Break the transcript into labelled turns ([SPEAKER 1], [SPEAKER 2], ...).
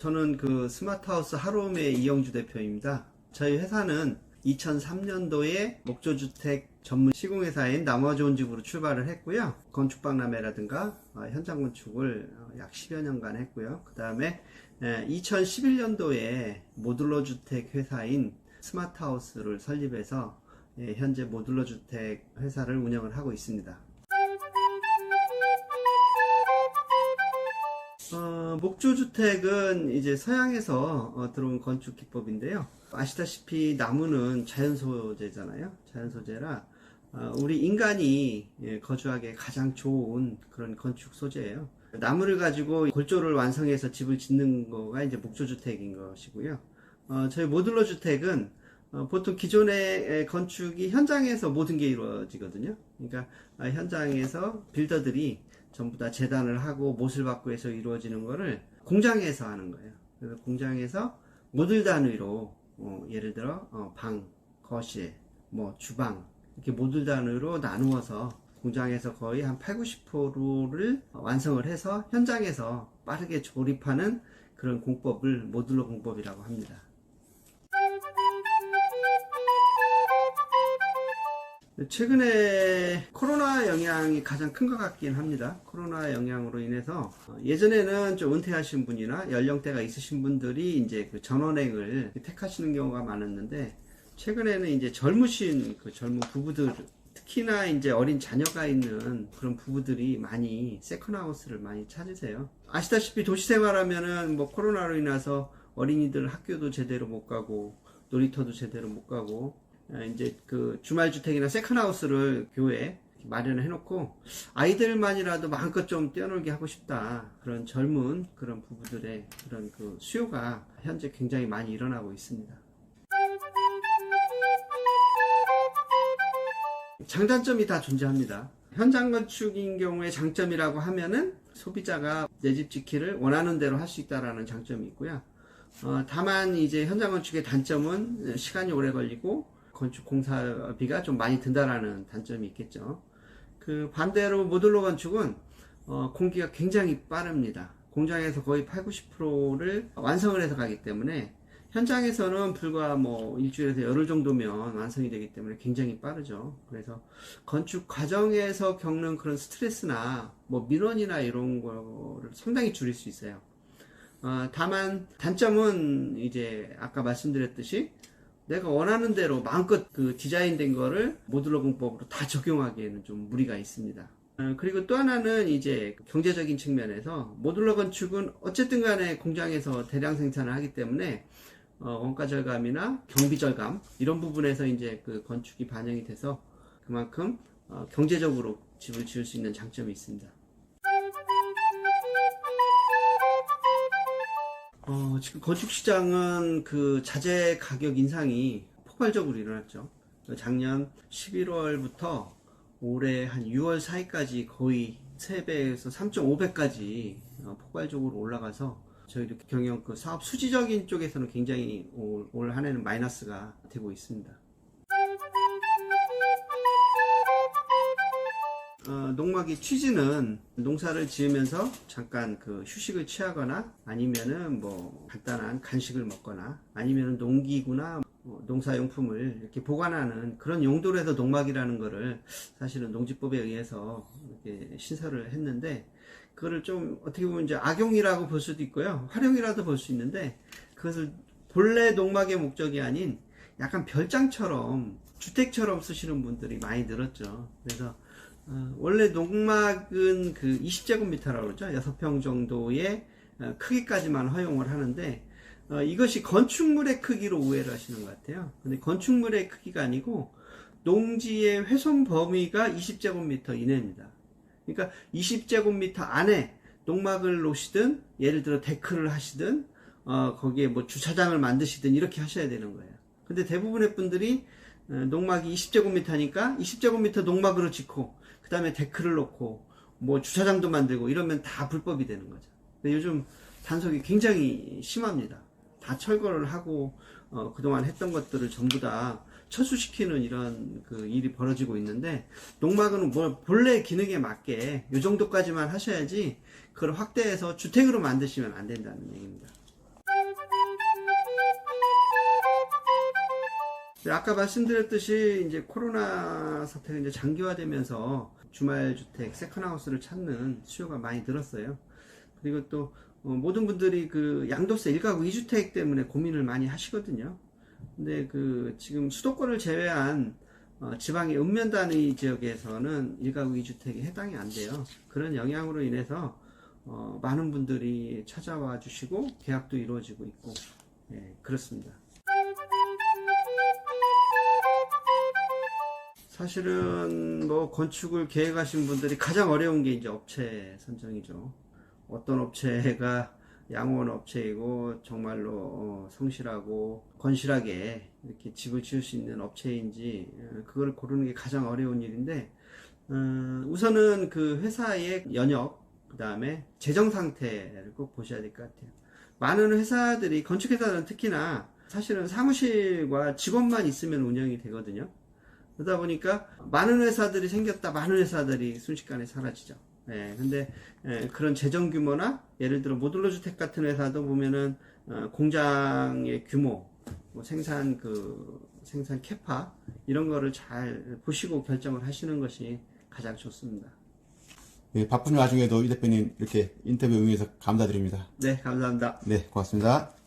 [SPEAKER 1] 저는 그 스마트하우스 하루홈의 이영주 대표입니다. 저희 회사는 2003년도에 목조주택 전문 시공회사인 남아좋은 집으로 출발을 했고요. 건축박람회라든가 어, 현장 건축을 어, 약 10여 년간 했고요. 그 다음에 2011년도에 모듈러 주택 회사인 스마트하우스를 설립해서 예, 현재 모듈러 주택 회사를 운영을 하고 있습니다. 목조주택은 이제 서양에서 어, 들어온 건축 기법인데요. 아시다시피 나무는 자연 소재잖아요. 자연 소재라 어, 우리 인간이 예, 거주하기에 가장 좋은 그런 건축 소재예요. 나무를 가지고 골조를 완성해서 집을 짓는 거가 이제 목조주택인 것이고요. 어, 저희 모듈러 주택은 어, 보통 기존의 건축이 현장에서 모든 게 이루어지거든요. 그러니까 아, 현장에서 빌더들이 전부 다 재단을 하고 못을 받고 해서 이루어지는 거를 공장에서 하는 거예요. 그래서 공장에서 모듈 단위로 어, 예를 들어 어, 방, 거실, 뭐 주방 이렇게 모듈 단위로 나누어서 공장에서 거의 한 8, 90%를 완성을 해서 현장에서 빠르게 조립하는 그런 공법을 모듈러 공법이라고 합니다. 최근에 코로나 영향이 가장 큰 것 같긴 합니다. 코로나 영향으로 인해서 어, 예전에는 좀 은퇴하신 분이나 연령대가 있으신 분들이 이제 그 전원행을 택하시는 경우가 많았는데 최근에는 이제 젊으신 그 젊은 부부들 특히나 이제 어린 자녀가 있는 그런 부부들이 많이 세컨하우스를 많이 찾으세요. 아시다시피 도시 생활하면은 뭐 코로나로 인해서 어린이들 학교도 제대로 못 가고 놀이터도 제대로 못 가고 아, 이제 그 주말 주택이나 세컨하우스를 교회에 마련을 해놓고 아이들만이라도 마음껏 좀 뛰어놀게 하고 싶다 그런 젊은 그런 부부들의 그런 그 수요가 현재 굉장히 많이 일어나고 있습니다. 장단점이 다 존재합니다. 현장 건축인 경우에 장점이라고 하면은 소비자가 내집 짓기를 원하는 대로 할 수 있다라는 장점이 있고요. 어, 다만 이제 현장 건축의 단점은 시간이 오래 걸리고 건축 공사비가 좀 많이 든다라는 단점이 있겠죠. 그 반대로 모듈러 건축은 어, 공기가 굉장히 빠릅니다. 공장에서 거의 8, 90%를 완성을 해서 가기 때문에 현장에서는 불과 뭐 일주일에서 열흘 정도면 완성이 되기 때문에 굉장히 빠르죠. 그래서 건축 과정에서 겪는 그런 스트레스나 뭐 민원이나 이런 거를 상당히 줄일 수 있어요. 어, 다만 단점은 이제 아까 말씀드렸듯이 내가 원하는 대로 마음껏 그 디자인된 거를 모듈러 공법으로 다 적용하기에는 좀 무리가 있습니다. 어, 그리고 또 하나는 이제 경제적인 측면에서 모듈러 건축은 어쨌든 간에 공장에서 대량 생산을 하기 때문에 어, 원가 절감이나 경비 절감 이런 부분에서 이제 그 건축이 반영이 돼서 그만큼 어, 경제적으로 집을 지을 수 있는 장점이 있습니다. 지금 건축 시장은 그 자재 가격 인상이 폭발적으로 일어났죠. 작년 11월부터 올해 한 6월 사이까지 거의 3배에서 3.5배까지 어, 폭발적으로 올라가서 저희 경영 그 사업 수지적인 쪽에서는 굉장히 올 한 해는 마이너스가 되고 있습니다. 어, 농막의 취지는 농사를 지으면서 잠깐 그 휴식을 취하거나 아니면은 뭐 간단한 간식을 먹거나 아니면은 농기구나 뭐 농사용품을 이렇게 보관하는 그런 용도로 해서 농막이라는 거를 사실은 농지법에 의해서 이렇게 신설을 했는데 그거를 좀 어떻게 보면 이제 악용이라고 볼 수도 있고요. 활용이라도 볼 수 있는데 그것을 본래 농막의 목적이 아닌 약간 별장처럼 주택처럼 쓰시는 분들이 많이 늘었죠. 그래서 어, 원래 농막은 그 20제곱미터라고 그러죠. 6평 정도의 어, 크기까지만 허용을 하는데 어, 이것이 건축물의 크기로 오해를 하시는 것 같아요. 근데 건축물의 크기가 아니고 농지의 훼손 범위가 20제곱미터 이내입니다. 그러니까 20제곱미터 안에 농막을 놓으시든 예를 들어 데크를 하시든 어, 거기에 뭐 주차장을 만드시든 이렇게 하셔야 되는 거예요. 근데 대부분의 분들이 어, 농막이 20제곱미터니까 20제곱미터 농막으로 짓고 그 다음에 데크를 놓고 뭐 주차장도 만들고 이러면 다 불법이 되는 거죠. 근데 요즘 단속이 굉장히 심합니다. 다 철거를 하고 어, 그동안 했던 것들을 전부 다 철수시키는 이런 그 일이 벌어지고 있는데 농막은 뭐 본래 기능에 맞게 이 정도까지만 하셔야지 그걸 확대해서 주택으로 만드시면 안 된다는 얘기입니다. 아까 말씀드렸듯이 이제 코로나 사태가 이제 장기화되면서 주말 주택, 세컨하우스를 찾는 수요가 많이 늘었어요. 그리고 또 어, 모든 분들이 그 양도세 1가구 2주택 때문에 고민을 많이 하시거든요. 근데 그 지금 수도권을 제외한 어, 지방의 읍면 단위 지역에서는 1가구 2주택이 해당이 안 돼요. 그런 영향으로 인해서 어, 많은 분들이 찾아와 주시고 계약도 이루어지고 있고 예, 그렇습니다. 사실은 뭐 건축을 계획하신 분들이 가장 어려운 게 이제 업체 선정이죠. 어떤 업체가 양호한 업체이고 정말로 어, 성실하고 건실하게 이렇게 집을 지을 수 있는 업체인지 어, 그걸 고르는 게 가장 어려운 일인데 어, 우선은 그 회사의 연역 그 다음에 재정 상태를 꼭 보셔야 될 것 같아요. 많은 회사들이 건축회사는 특히나 사실은 사무실과 직원만 있으면 운영이 되거든요. 그러다 보니까 많은 회사들이 생겼다, 많은 회사들이 순식간에 사라지죠. 예, 근데 예, 그런 재정 규모나 예를 들어 모듈러 주택 같은 회사도 보면은 어, 공장의 규모, 뭐 생산 그 생산 캐파 이런 거를 잘 보시고 결정을 하시는 것이 가장 좋습니다.
[SPEAKER 2] 예, 바쁜 와중에도 이 대표님 이렇게 인터뷰 응해서 감사드립니다.
[SPEAKER 1] 네, 감사합니다.
[SPEAKER 2] 네, 고맙습니다.